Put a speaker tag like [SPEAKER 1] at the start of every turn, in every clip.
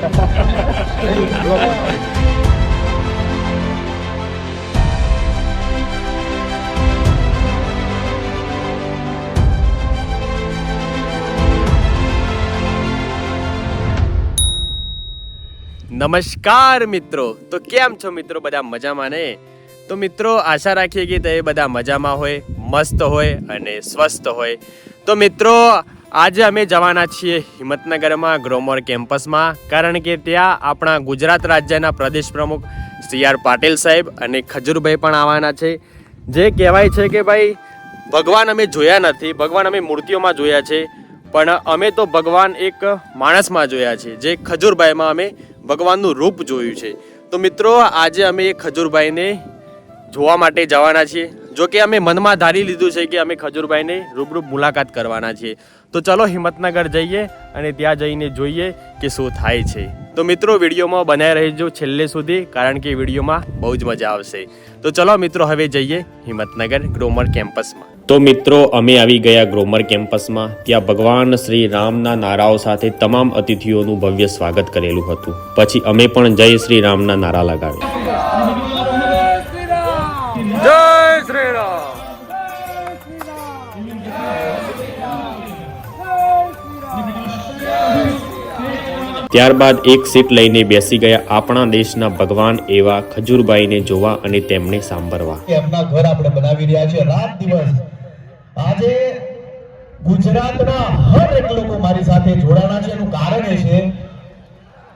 [SPEAKER 1] નમસ્કાર મિત્રો. તો કેમ છો મિત્રો બધા મજામાં ને? તો મિત્રો આશા રાખીએ કે તે બધા મજામાં હોય, મસ્ત હોય અને સ્વસ્થ હોય. તો મિત્રો આજે અમે જવાના છીએ હિંમતનગરમાં ગ્રોમર કેમ્પસમાં, કારણ કે ત્યાં આપણા ગુજરાત રાજ્યના પ્રદેશ પ્રમુખ સી આર પાટીલ સાહેબ અને ખજૂરભાઈ પણ આવવાના છે. જે કહેવાય છે કે ભાઈ, ભગવાન અમે જોયા નથી, ભગવાન અમે મૂર્તિઓમાં જોયા છે, પણ અમે તો ભગવાન એક માણસમાં જોયા છે, જે ખજૂરભાઈમાં અમે ભગવાનનું રૂપ જોયું છે. તો મિત્રો, આજે અમે એ ખજૂરભાઈને જોવા માટે જવાના છીએ જો કે અમે મનમાં ધારી લીધું છે કે અમે ખજૂરભાઈને રૂબરૂ મુલાકાત કરવાના છીએ. તો ચલો હિંમતનગર જઈએ અને ત્યાં જઈને જોઈએ કે શું થાય છે. તો મિત્રો, વિડીયોમાં બનાવી રહેજો છેલ્લે સુધી, કારણ કે વિડીયોમાં બહુ જ મજા આવશે. તો ચલો મિત્રો, હવે જઈએ હિંમતનગર ગ્રોમર કેમ્પસમાં. તો મિત્રો, અમે આવી ગયા ગ્રોમર કેમ્પસમાં. ત્યાં ભગવાન શ્રી રામના નારાઓ સાથે તમામ અતિથિઓનું ભવ્ય સ્વાગત કરેલું હતું. પછી અમે પણ જય શ્રી રામના નારા લગાવ્યા. ત્યારબાદ એક સીટ લઈને બેસી ગયા આપણા દેશના ભગવાન એવા ખજૂરભાઈને જોવા અને તેમને સાંભળવા.
[SPEAKER 2] એમના ઘર આપણે બનાવી રહ્યા છીએ. રાત દિવસ. આજે ગુજરાતના હર એક લોકો મારી સાથે જોડાણા છે. એનું કારણ એ છે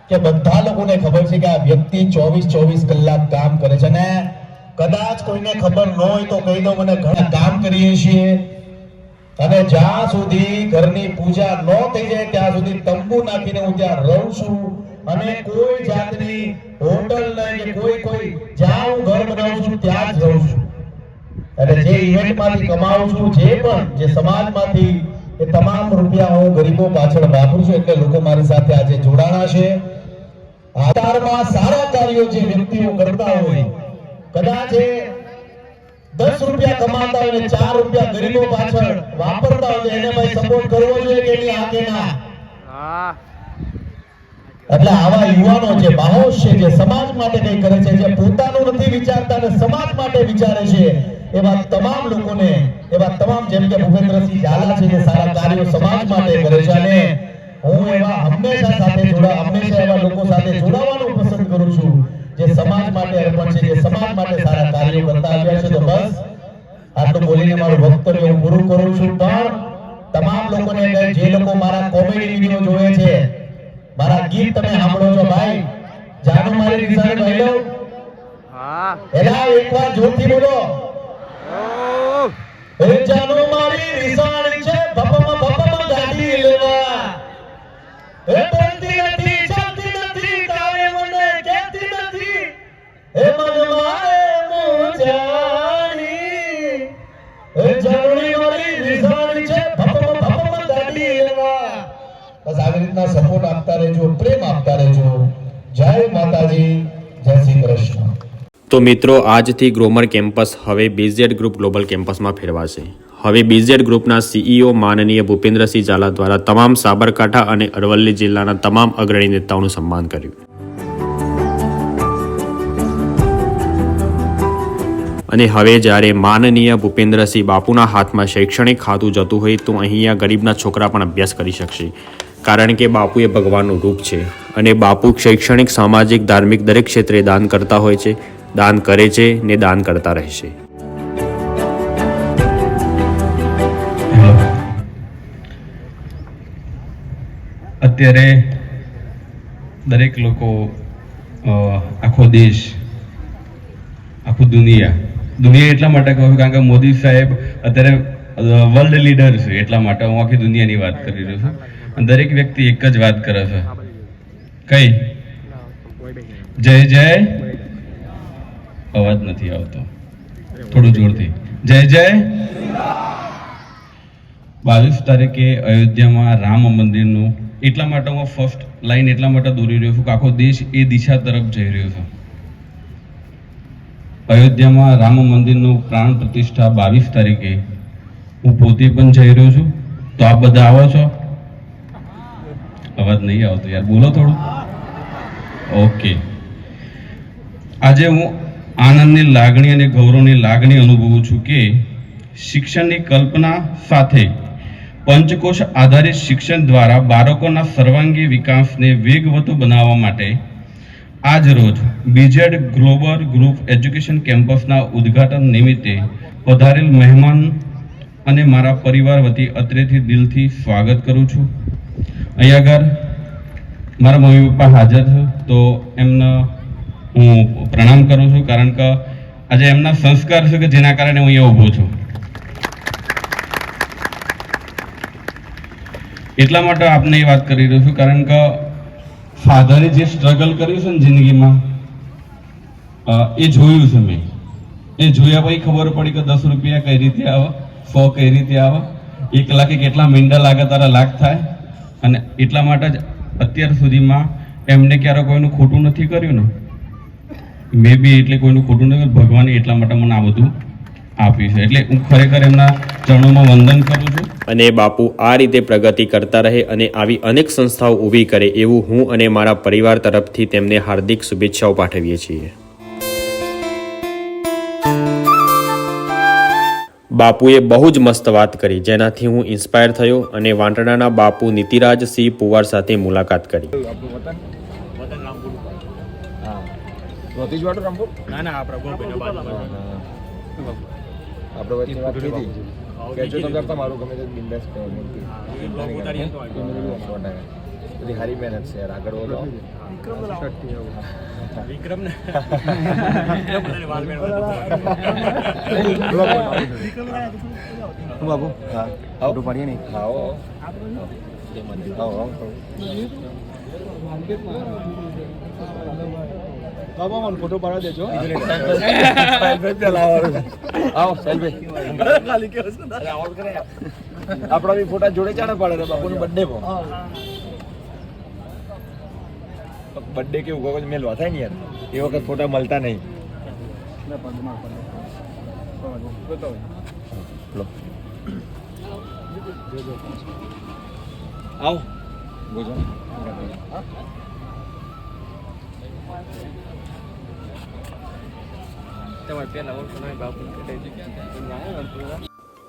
[SPEAKER 2] કે બધા લોકોને ખબર છે કે આ વ્યક્તિ ચોવીસ ચોવીસ કલાક કામ કરે છે. અને કદાચ કોઈને ખબર ન હોય તો કહી દો મને ઘણા કામ કરીએ છીએ. અને જ્યાં સુધી ઘરની પૂજા ન થઈ જાય, ત્યાં સુધી તંબુ નાખીને હું ત્યાં રહું છું. અને કોઈ જાતની હોટલ નહીં કોઈ કોઈ જ્યાં હું ઘર બનાવું છું, ત્યાં જ રહું છું. અને જે ઇવેન્ટમાંથી કમાવું છું, જે પણ જે સમાજમાંથી એ તમામ રૂપિયા હું ગરીબો પાછળ વાપરું છું, એટલે લોકો મારી સાથે આજે જોડાણા છે. આધારમાં સારા કાર્યો જે વ્યક્તિઓ કરતા હોય, કદાચ દસ રૂપિયા કમાતા હોય ને ચાર રૂપિયા ગરીબો પાછળ વાપરતા હોય એને ભાઈ સપોર્ટ કરવો જોઈએ કે એની આ ના? એટલે આવા યુવાનો જે બાહોશ છે જે સમાજ માટે કંઈ કરે છે જે પોતાનું નથી વિચારતા અને સમાજ માટે વિચારે છે એવા તમામ લોકોને એવા તમામ જેમ કે ભૂપેન્દ્રસિંહ ઝાલા છે જે સારા કાર્યો સમાજ માટે કરે છે અને હું એવા હંમેશા સાથે જોડા હંમેશા એવા લોકો સાથે જોડાવાનું પસંદ કરું છું. જે સમાજ માટે અર્પણ છે જે સમાજ માટે સારા કાર્યો કરતા આવ્યા છે તો બસ. આટલું બોલીને મારું વક્તવ્ય હું પૂરું કરું છું પણ તમામ લોકોને જે લોકો મારા કોમેડી વીડિયો જોવે છે મારા ગીત તમે સાંભળો છો ભાઈ. જાનો મારી નિશાને કહી લો એલા એકવાર જોરથી બોલો. એ જાનો મારી નિશાન છે ભપમાં ભપમાં ગાડી લેવા. બસ સપોર્ટ આપતા રહેજો, પ્રેમ આપતા રહેજો. જય માતાજી, જય શ્રી કૃષ્ણ.
[SPEAKER 1] તો મિત્રો, આજથી ગ્રોમર કેમ્પસ હવે બીઝેડ ગ્રુપ ગ્લોબલ કેમ્પસમાં ફેરવાશે. હવે બીઝેડ ગ્રુપના સીઈઓ માનનીય ભૂપેન્દ્રસિંહ ઝાલા દ્વારા તમામ સાબરકાંઠા અને અરવલ્લી જિલ્લાના તમામ અગ્રણી નેતાઓનું સન્માન કર્યું. અને હવે જ્યારે માનનીય ભૂપેન્દ્રસિંહ બાપુના હાથમાં શૈક્ષણિક ખાતું જતું હોય તો અહીંયા ગરીબના છોકરા પણ અભ્યાસ કરી શકશે. કારણ કે બાપુ એ ભગવાનનું રૂપ છે અને બાપુ શૈક્ષણિક, સામાજિક, ધાર્મિક દરેક ક્ષેત્રે દાન કરતા હોય છે, દાન કરે છે ને દાન કરતા રહેશે
[SPEAKER 3] અત્યારે દરેક લોકો આખો દેશ, આખું દુનિયા દુનિયા એટલા માટે કહું કારણ કે મોદી સાહેબ અત્યારે વર્લ્ડ લીડર છે, એટલા માટે હું આખી દુનિયાની વાત કરી રહ્યો છું. દરેક વ્યક્તિ એક જ વાત કરે છે. કઈ? જય જય. અવાજ નથી આવતો. થોડું જોરથી. જય જય. બાવીસ તારીખે અયોધ્યામાં રામ મંદિરનું એટલા માટે હું ફર્સ્ટ લાઈન એટલા માટે દોરી રહ્યો છું કે આખો દેશ એ દિશા તરફ જઈ રહ્યો છે. અયોધ્યામાં રામ મંદિરનું પ્રાણ પ્રતિષ્ઠા બાવીસ તારીખે હું પોતે પણ જઈ રહ્યો છું. તો આપ બધા આવો છો? અવાજ નહીં આવતો યાર. બોલો થોડું. ઓકે. આજે હું આનંદની લાગણી અને ગૌરવની લાગણી અનુભવું છું કે શિક્ષણની કલ્પના સાથે પંચકોશ આધારિત શિક્ષણ દ્વારા બાળકોના સર્વાંગી વિકાસને વેગવતું બનાવવા માટે આજ રોજ બીજેડ ગ્લોબલ ગ્રુપ એજ્યુકેશન કેમ્પસના ઉદ્ઘાટન નિમિત્તે પધારેલ મહેમાન અને મારા પરિવાર વતી અત્રેથી દિલથી સ્વાગત કરું છું. અહીંયા આગળ મારા મમ્મી પપ્પા હાજર છે, તો એમને હું પ્રણામ કરું છું, કારણ કે આજે એમના સંસ્કાર છે કે જેના કારણે હું અહીંયા ઊભો છું. એટલા માટે આપને એ વાત કરી રહ્યો છું, કારણ કે ફાધરે જે સ્ટ્રગલ કર્યું છે ને જિંદગીમાં એ જોયું છે મેં. એ જોયા પછી ખબર પડી કે દસ રૂપિયા કઈ રીતે આવે. સો કઈ રીતે આવે? એક લાખે કેટલા મીંડા લાગે તારા લાખ થાય? અને એટલા માટે જ અત્યાર સુધીમાં એમને ક્યારે કોઈનું ખોટું નથી કર્યું ને? મે બી એટલે કોઈનું ખોટું નથી. ભગવાને એટલા માટે મને આ બધું આપ્યું છે. એટલે હું ખરેખર એમના ચરણોમાં વંદન કરું છું.
[SPEAKER 1] અને બાપુ, આ રીતે પ્રગતિ કરતા રહે અને આવી અનેક સંસ્થાઓ ઊભી કરે એવું હું અને મારા પરિવાર તરફથી તેમને હાર્દિક શુભેચ્છાઓ પાઠવીએ છીએ. બાપુએ બહુ જ મસ્ત વાત કરી જેનાથી હું ઇન્સ્પાયર થયો અને વાંટણાના બાપુ નીતિરાજ સિંહ પુવાર સાથે મુલાકાત કરી.
[SPEAKER 4] રોતીજવાડું રામપુર.
[SPEAKER 5] ના ના આપણા
[SPEAKER 4] બધી હારી મહેનત છે યાર આગળ વધો
[SPEAKER 5] વિક્રમ ને વિક્રમ
[SPEAKER 4] બાબુ હા. આવો. પાડીએ નહીં? હા ઓ આવો. બાબા મને ફોટો પાડવા દેજો. આવો. આપણા બી ફોટા જોડે ચાણે પાડે બાપુ બાપુનો બર્થડે પો બર્થડે કેવું ઉગો મેં મેલવા થાય ને યાર? એ વખત ફોટા મળતા નહીં. આવો. બોજો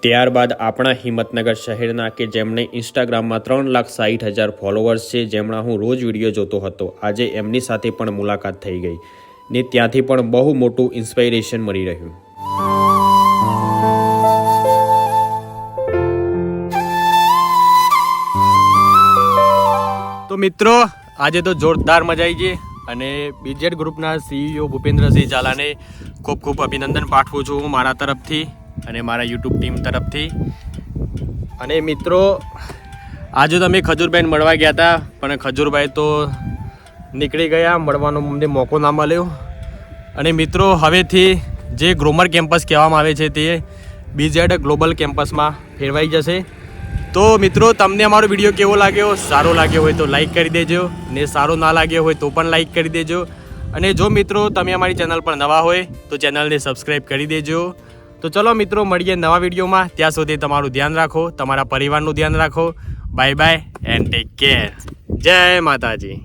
[SPEAKER 1] ત્યારબાદ આપણા હિંમતનગર શહેરના કે જેમણે ઇન્સ્ટાગ્રામમાં ત્રણ લાખ સાઠ હજાર ફોલોવર્સ છે, જેમણે હું રોજ વીડિયો જોતો હતો. આજે એમની સાથે પણ મુલાકાત થઈ ગઈ ને ત્યાંથી પણ બહુ મોટું ઇન્સ્પાયરેશન મળી રહ્યું. તો મિત્રો, આજે તો જોરદાર મજા આવી ગઈ અને બીજેડ ગ્રુપના સીઈઓ ભૂપેન્દ્રસિંહ ઝાલાને ખૂબ ખૂબ અભિનંદન પાઠવું છું હું મારા તરફથી. અને મારા યુટ્યુબ ટીમ તરફથી. અને મિત્રો આજે તમે ખજૂરભાઈને મળવા ગયા હતા પણ ખજૂરભાઈ તો નીકળી ગયા મળવાનો અમને મોકો ના મળ્યો. અને મિત્રો હવેથી જે ગ્રોમર કેમ્પસ કહેવામાં આવે છે તે બીજેડ ગ્લોબલ કેમ્પસમાં ફેરવાઈ જશે. તો મિત્રો તમને અમારો વીડિયો કેવો લાગ્યો? સારો લાગ્યો હોય તો લાઈક કરી દેજો. ને સારો ના લાગ્યો હોય તો પણ લાઈક કરી દેજો. અને જો મિત્રો તમે અમારી ચેનલ પર નવા હોય તો ચેનલને સબસ્ક્રાઈબ કરી દેજો. તો ચલો મિત્રો, મળીએ નવા વિડીયોમાં. ત્યાં સુધી તમારું ધ્યાન રાખો, તમારા પરિવારનું ધ્યાન રાખો. Bye bye and take care જય માતાજી.